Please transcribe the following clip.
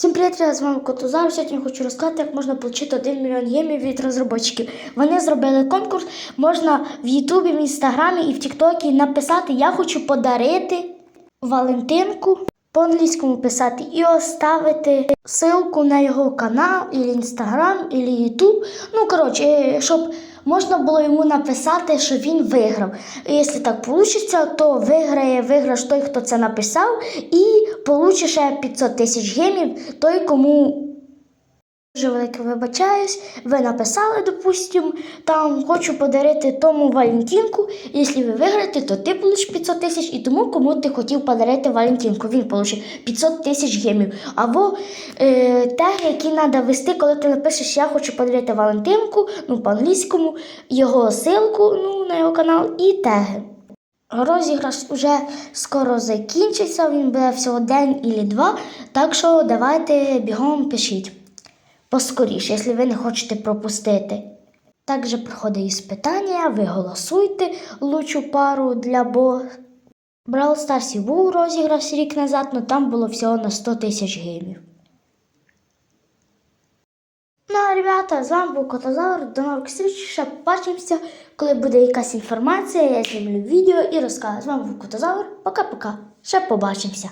Всім привіт, я з вами Котузар. Сьогодні хочу розказати, як можна отримати 1 мільйон ємів від розробників. Вони зробили конкурс, можна в Ютубі, в Інстаграмі і в Тіктокі написати Я хочу подарити Валентинку. По-англійському писати і оставити ссылку на його канал, і Інстаграм, і Ютуб. Ну, коротше, е, щоб можна було йому написати, що він виграв. І якщо так вийде, то виграє виграш той, хто це написав, і получиш 500 тисяч гемів той, кому Дуже велике вибачаюсь, ви написали, допустим, там хочу подарити тому Валентинку. Якщо ви виграєте, то ти получиш 500 тисяч, і тому, кому ти хотів подарити Валентинку, він получить 500 тисяч гемів. Або е, теги, які треба вести, коли ти напишеш, я хочу подарити Валентинку, ну по-англійському, його ссылку ну, на його канал і теги. Розіграш вже скоро закінчиться, він буде всього день і два, так що давайте бігом пишіть поскоріше, якщо ви не хочете пропустити. Також проходить іспитання, ви голосуйте лучшу пару для бо. Брал Старсі був розіграш рік назад, але там було всього на 100 тисяч геймів. Ну, а ребята, з вами був Котозавр. До нових зустріч. Ще побачимося, коли буде якась інформація, я знімлю відео і розкажу. З вами був Котозавр. Пока-пока. Ще побачимося.